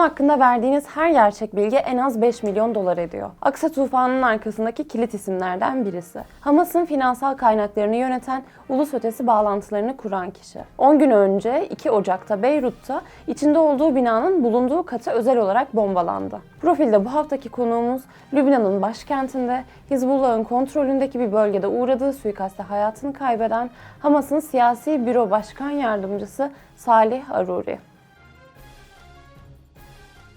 konu hakkında verdiğiniz her gerçek bilgi en az 5 milyon dolar ediyor. Aksa tufanının arkasındaki kilit isimlerden birisi. Hamas'ın finansal kaynaklarını yöneten, ulus ötesi bağlantılarını kuran kişi. 10 gün önce 2 Ocak'ta Beyrut'ta içinde olduğu binanın bulunduğu katı özel olarak bombalandı. Profilde bu haftaki konuğumuz Lübnan'ın başkentinde Hizbullah'ın kontrolündeki bir bölgede uğradığı suikaste hayatını kaybeden Hamas'ın siyasi büro başkan yardımcısı Salih Aruri.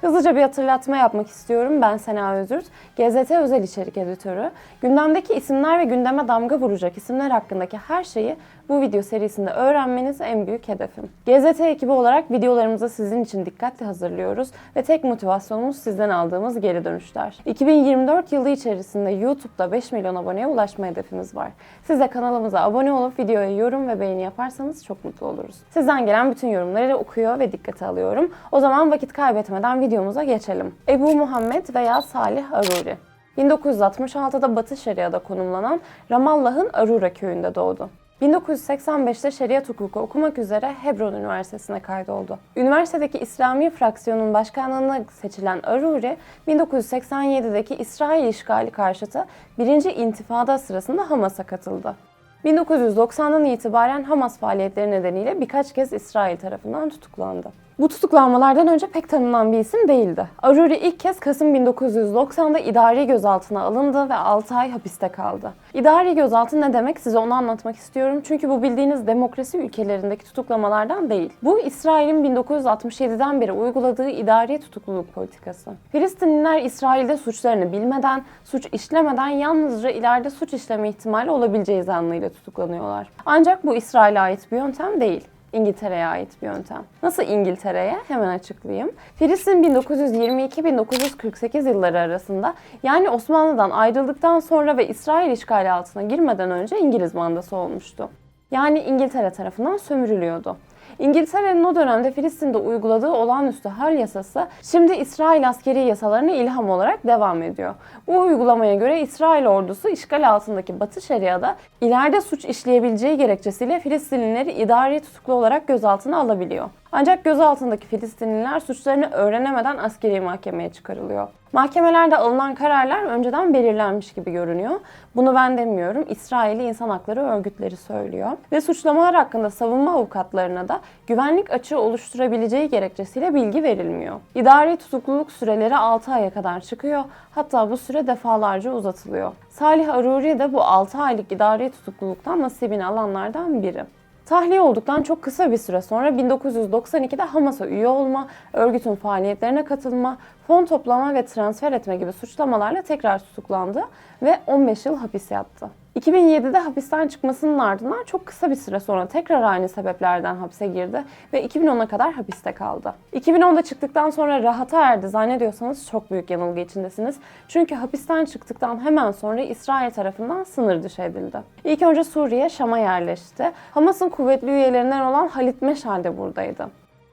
Hızlıca bir hatırlatma yapmak istiyorum. Ben Sena Özürt, GZT Özel İçerik Editörü. Gündemdeki isimler ve gündeme damga vuracak isimler hakkındaki her şeyi bu video serisinde öğrenmeniz en büyük hedefim. GZT ekibi olarak videolarımızı sizin için dikkatli hazırlıyoruz ve tek motivasyonumuz sizden aldığımız geri dönüşler. 2024 yılı içerisinde YouTube'da 5 milyon aboneye ulaşma hedefimiz var. Siz de kanalımıza abone olup videoya yorum ve beğeni yaparsanız çok mutlu oluruz. Sizden gelen bütün yorumları okuyor ve dikkate alıyorum. O zaman vakit kaybetmeden videomuza geçelim. Ebu Muhammed veya Salih Aruri. 1966'da Batı Şeria'da konumlanan Ramallah'ın Arura köyünde doğdu. 1985'te şeriat hukuku okumak üzere Hebron Üniversitesi'ne kaydoldu. Üniversitedeki İslami fraksiyonun başkanlığına seçilen Aruri, 1987'deki İsrail işgali karşıtı 1. İntifada sırasında Hamas'a katıldı. 1990'dan itibaren Hamas faaliyetleri nedeniyle birkaç kez İsrail tarafından tutuklandı. Bu tutuklanmalardan önce pek tanınan bir isim değildi. Aruri ilk kez Kasım 1990'da idari gözaltına alındı ve 6 ay hapiste kaldı. İdari gözaltı ne demek size onu anlatmak istiyorum. Çünkü bu bildiğiniz demokrasi ülkelerindeki tutuklamalardan değil. Bu İsrail'in 1967'den beri uyguladığı idari tutukluluk politikası. Filistinliler İsrail'de suçlarını bilmeden, suç işlemeden yalnızca ileride suç işleme ihtimali olabileceği zannıyla tutuklanıyorlar. Ancak bu İsrail'e ait bir yöntem değil. İngiltere'ye ait bir yöntem. Nasıl İngiltere'ye? Hemen açıklayayım. Filistin 1922-1948 yılları arasında yani Osmanlı'dan ayrıldıktan sonra ve İsrail işgali altına girmeden önce İngiliz mandası olmuştu. Yani İngiltere tarafından sömürülüyordu. İngiltere'nin o dönemde Filistin'de uyguladığı olağanüstü hal yasası şimdi İsrail askeri yasalarına ilham olarak devam ediyor. Bu uygulamaya göre İsrail ordusu işgal altındaki Batı Şeria'da ileride suç işleyebileceği gerekçesiyle Filistinlileri idari tutuklu olarak gözaltına alabiliyor. Ancak gözaltındaki Filistinliler suçlarını öğrenemeden askeri mahkemeye çıkarılıyor. Mahkemelerde alınan kararlar önceden belirlenmiş gibi görünüyor. Bunu ben demiyorum. İsrail'i insan hakları örgütleri söylüyor. Ve suçlamalar hakkında savunma avukatlarına da güvenlik açığı oluşturabileceği gerekçesiyle bilgi verilmiyor. İdari tutukluluk süreleri 6 aya kadar çıkıyor. Hatta bu süre defalarca uzatılıyor. Salih Aruri de bu 6 aylık idari tutukluluktan nasibini alanlardan biri. Tahliye olduktan çok kısa bir süre sonra 1992'de Hamas'a üye olma, örgütün faaliyetlerine katılma, fon toplama ve transfer etme gibi suçlamalarla tekrar tutuklandı ve 15 yıl hapis yattı. 2007'de hapisten çıkmasının ardından çok kısa bir süre sonra tekrar aynı sebeplerden hapse girdi ve 2010'a kadar hapiste kaldı. 2010'da çıktıktan sonra rahata erdi zannediyorsanız çok büyük yanılgı içindesiniz. Çünkü hapisten çıktıktan hemen sonra İsrail tarafından sınır dışı edildi. İlk önce Suriye, Şam'a yerleşti. Hamas'ın kuvvetli üyelerinden olan Halit Meşal de buradaydı.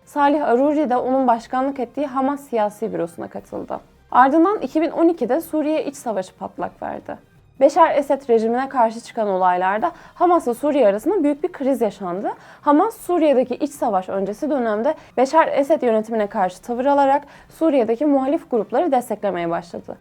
Salih Aruri de onun başkanlık ettiği Hamas siyasi bürosuna katıldı. Ardından 2012'de Suriye iç savaşı patlak verdi. Beşar Esed rejimine karşı çıkan olaylarda Hamas ve Suriye arasında büyük bir kriz yaşandı. Hamas Suriye'deki iç savaş öncesi dönemde Beşar Esed yönetimine karşı tavır alarak Suriye'deki muhalif grupları desteklemeye başladı.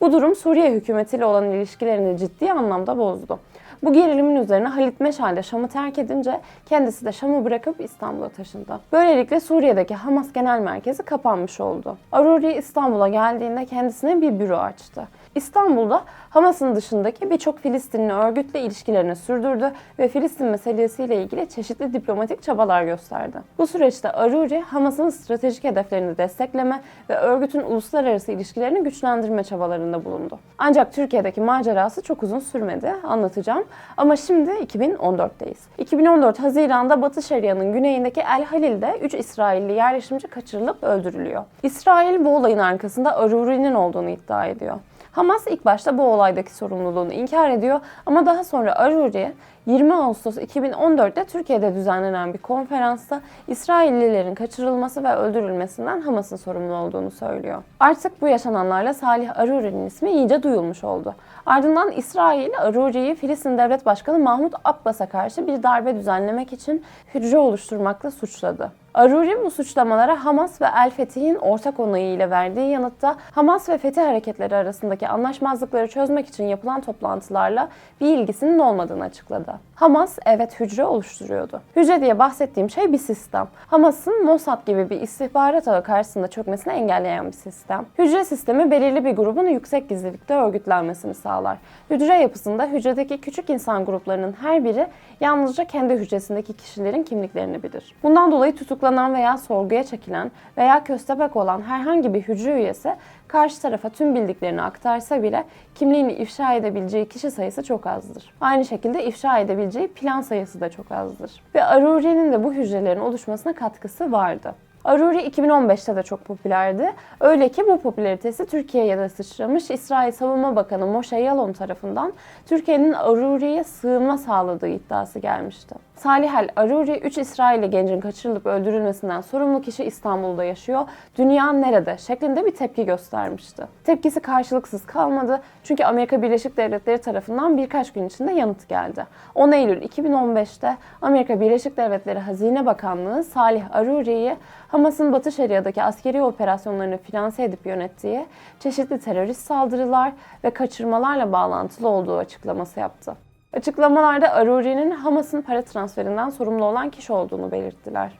Bu durum Suriye hükümetiyle olan ilişkilerini ciddi anlamda bozdu. Bu gerilimin üzerine Halit Meşal de Şam'ı terk edince kendisi de Şam'ı bırakıp İstanbul'a taşındı. Böylelikle Suriye'deki Hamas Genel Merkezi kapanmış oldu. Aruri İstanbul'a geldiğinde kendisine bir büro açtı. İstanbul'da Hamas'ın dışındaki birçok Filistinli örgütle ilişkilerini sürdürdü ve Filistin meselesiyle ilgili çeşitli diplomatik çabalar gösterdi. Bu süreçte Aruri, Hamas'ın stratejik hedeflerini destekleme ve örgütün uluslararası ilişkilerini güçlendirme çabalarında bulundu. Ancak Türkiye'deki macerası çok uzun sürmedi, anlatacağım. Ama şimdi 2014'teyiz. 2014 Haziran'da Batı Şeria'nın güneyindeki El Halil'de 3 İsrailli yerleşimci kaçırılıp öldürülüyor. İsrail bu olayın arkasında Aruri'nin olduğunu iddia ediyor. Hamas ilk başta bu olaydaki sorumluluğunu inkar ediyor. Ama daha sonra Aruri 20 Ağustos 2014'te Türkiye'de düzenlenen bir konferansta İsraillilerin kaçırılması ve öldürülmesinden Hamas'ın sorumlu olduğunu söylüyor. Artık bu yaşananlarla Salih Aruri'nin ismi iyice duyulmuş oldu. Ardından İsrail Aruri'yi Filistin Devlet Başkanı Mahmut Abbas'a karşı bir darbe düzenlemek için hücre oluşturmakla suçladı. Aruri bu suçlamalara Hamas ve El Fetih'in ortak onayıyla verdiği yanıtta Hamas ve Fetih hareketleri arasındaki anlaşmazlıkları çözmek için yapılan toplantılarla bir ilgisinin olmadığını açıkladı. America. Hamas evet hücre oluşturuyordu. Hücre diye bahsettiğim şey bir sistem. Hamas'ın Mossad gibi bir istihbarat ağı karşısında çökmesini engelleyen bir sistem. Hücre sistemi belirli bir grubun yüksek gizlilikte örgütlenmesini sağlar. Hücre yapısında hücredeki küçük insan gruplarının her biri yalnızca kendi hücresindeki kişilerin kimliklerini bilir. Bundan dolayı tutuklanan veya sorguya çekilen veya köstebek olan herhangi bir hücre üyesi karşı tarafa tüm bildiklerini aktarsa bile kimliğini ifşa edebileceği kişi sayısı çok azdır. Aynı şekilde ifşa edebileceği plan sayısı da çok azdır. Ve Aruri'nin de bu hücrelerin oluşmasına katkısı vardı. Aruri 2015'te de çok popülerdi. Öyle ki bu popülaritesi Türkiye'ye de sıçramış. İsrail Savunma Bakanı Moshe Yalon tarafından Türkiye'nin Aruri'ye sığınma sağladığı iddiası gelmişti. Salih El Aruri, 3 İsrailli gencin kaçırılıp öldürülmesinden sorumlu kişi İstanbul'da yaşıyor. Dünya nerede? şeklinde bir tepki göstermişti. Tepkisi karşılıksız kalmadı. Çünkü Amerika Birleşik Devletleri tarafından birkaç gün içinde yanıt geldi. 10 Eylül 2015'te Amerika Birleşik Devletleri Hazine Bakanlığı Salih Aruri'yi Hamas'ın Batı Şeria'daki askeri operasyonlarını finanse edip yönettiği çeşitli terörist saldırılar ve kaçırmalarla bağlantılı olduğu açıklaması yaptı. Açıklamalarda Aruri'nin Hamas'ın para transferinden sorumlu olan kişi olduğunu belirttiler.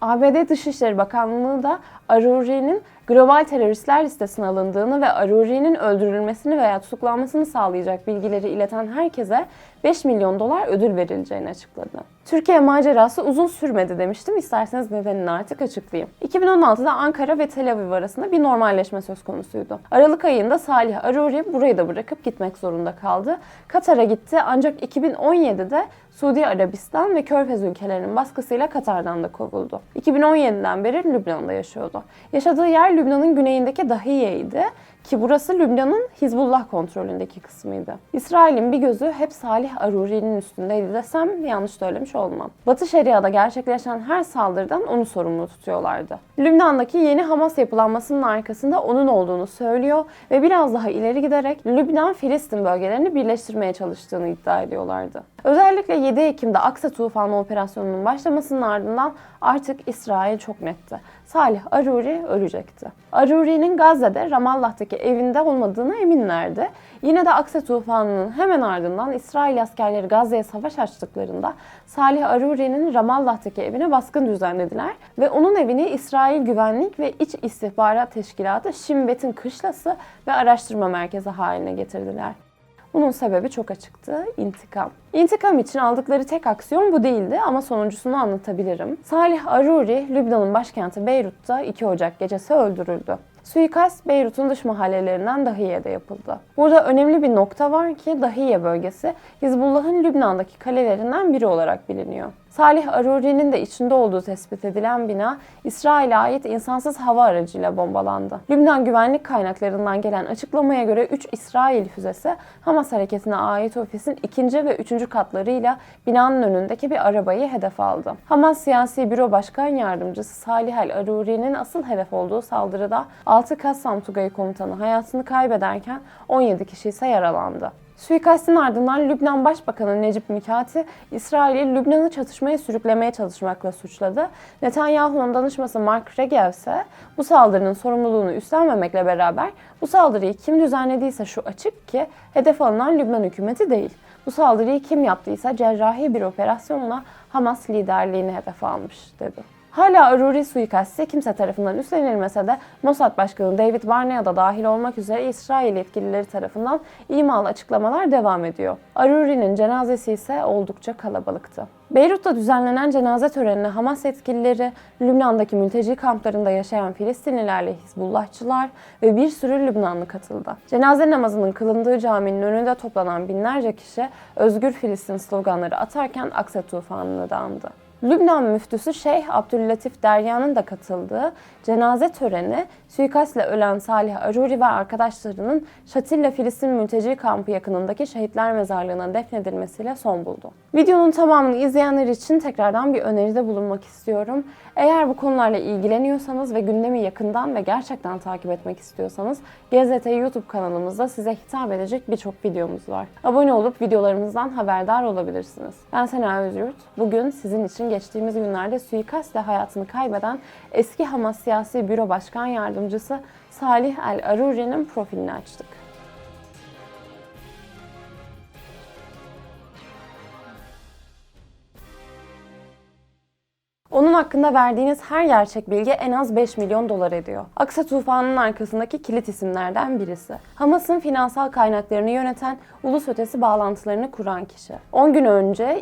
ABD Dışişleri Bakanlığı da Aruri'nin global teröristler listesine alındığını ve Aruri'nin öldürülmesini veya tutuklanmasını sağlayacak bilgileri ileten herkese 5 milyon dolar ödül verileceğini açıkladı. Türkiye macerası uzun sürmedi demiştim. İsterseniz nedenini artık açıklayayım. 2016'da Ankara ve Tel Aviv arasında bir normalleşme söz konusuydu. Aralık ayında Salih Aruri burayı da bırakıp gitmek zorunda kaldı. Katar'a gitti ancak 2017'de Suudi Arabistan ve Körfez ülkelerinin baskısıyla Katar'dan da kovuldu. 2017'den beri Lübnan'da yaşıyordu. Yaşadığı yer Lübnan'ın güneyindeki Dahiye'ydi ki burası Lübnan'ın Hizbullah kontrolündeki kısmıydı. İsrail'in bir gözü hep Salih Aruri'nin üstündeydi desem yanlış söylemiş olmam. Batı Şeria'da gerçekleşen her saldırıdan onu sorumlu tutuyorlardı. Lübnan'daki yeni Hamas yapılanmasının arkasında onun olduğunu söylüyor ve biraz daha ileri giderek Lübnan-Filistin bölgelerini birleştirmeye çalıştığını iddia ediyorlardı. Özellikle 7 Ekim'de Aksa Tufanı operasyonunun başlamasının ardından artık İsrail çok netti. Salih Aruri ölecekti. Aruri'nin Gazze'de Ramallah'taki evinde olmadığına eminlerdi. Yine de Aksa Tufanı'nın hemen ardından İsrail askerleri Gazze'ye savaş açtıklarında Salih Aruri'nin Ramallah'taki evine baskın düzenlediler ve onun evini İsrail Güvenlik ve İç İstihbarat Teşkilatı Şimbet'in kışlası ve araştırma merkezi haline getirdiler. Bunun sebebi çok açıktı. intikam. İntikam için aldıkları tek aksiyon bu değildi ama sonuncusunu anlatabilirim. Salih Aruri, Lübnan'ın başkenti Beyrut'ta 2 Ocak gecesi öldürüldü. Suikast Beyrut'un dış mahallelerinden Dahiye'de yapıldı. Burada önemli bir nokta var ki Dahiye bölgesi Hizbullah'ın Lübnan'daki kalelerinden biri olarak biliniyor. Salih Aruri'nin de içinde olduğu tespit edilen bina İsrail'e ait insansız hava aracıyla bombalandı. Lübnan güvenlik kaynaklarından gelen açıklamaya göre 3 İsrail füzesi Hamas hareketine ait ofisin ikinci ve üçüncü katlarıyla binanın önündeki bir arabayı hedef aldı. Hamas Siyasi Büro Başkan Yardımcısı Salih El Aruri'nin asıl hedef olduğu saldırıda 6 Kassam Tugayı komutanı hayatını kaybederken 17 kişi ise yaralandı. Suikastin ardından Lübnan Başbakanı Necip Mikati, İsrail'i Lübnan'ı çatışmaya sürüklemeye çalışmakla suçladı. Netanyahu'nun danışması Mark Regev ise bu saldırının sorumluluğunu üstlenmemekle beraber bu saldırıyı kim düzenlediyse şu açık ki hedef alınan Lübnan hükümeti değil. Bu saldırıyı kim yaptıysa cerrahi bir operasyonla Hamas liderliğini hedef almış dedi. Hala Aruri suikasti kimse tarafından üstlenilmese de Mossad Başkanı David Barnea da dahil olmak üzere İsrail yetkilileri tarafından imalı açıklamalar devam ediyor. Aruri'nin cenazesi ise oldukça kalabalıktı. Beyrut'ta düzenlenen cenaze törenine Hamas yetkilileri, Lübnan'daki mülteci kamplarında yaşayan Filistinlilerle Hizbullahçılar ve bir sürü Lübnanlı katıldı. Cenaze namazının kılındığı caminin önünde toplanan binlerce kişi Özgür Filistin sloganları atarken Aksa tufanını da andı. Lübnan müftüsü Şeyh Abdüllatif Derya'nın da katıldığı cenaze töreni suikastle ölen Salih Aruri ve arkadaşlarının Şatilla Filistin mülteci kampı yakınındaki şehitler mezarlığına defnedilmesiyle son buldu. Videonun tamamını izleyenler için tekrardan bir öneride bulunmak istiyorum. Eğer bu konularla ilgileniyorsanız ve gündemi yakından ve gerçekten takip etmek istiyorsanız GZT YouTube kanalımızda size hitap edecek birçok videomuz var. Abone olup videolarımızdan haberdar olabilirsiniz. Ben Sena Özyurt. Bugün sizin için geçtiğimiz günlerde suikastle hayatını kaybeden eski Hamas Siyasi Büro Başkan Yardımcısı Salih El Aruri'nin profilini açtık. Onun hakkında verdiğiniz her gerçek bilgi en az 5 milyon dolar ediyor. Aksa tufanının arkasındaki kilit isimlerden birisi. Hamas'ın finansal kaynaklarını yöneten, ulus ötesi bağlantılarını kuran kişi. 10 gün önce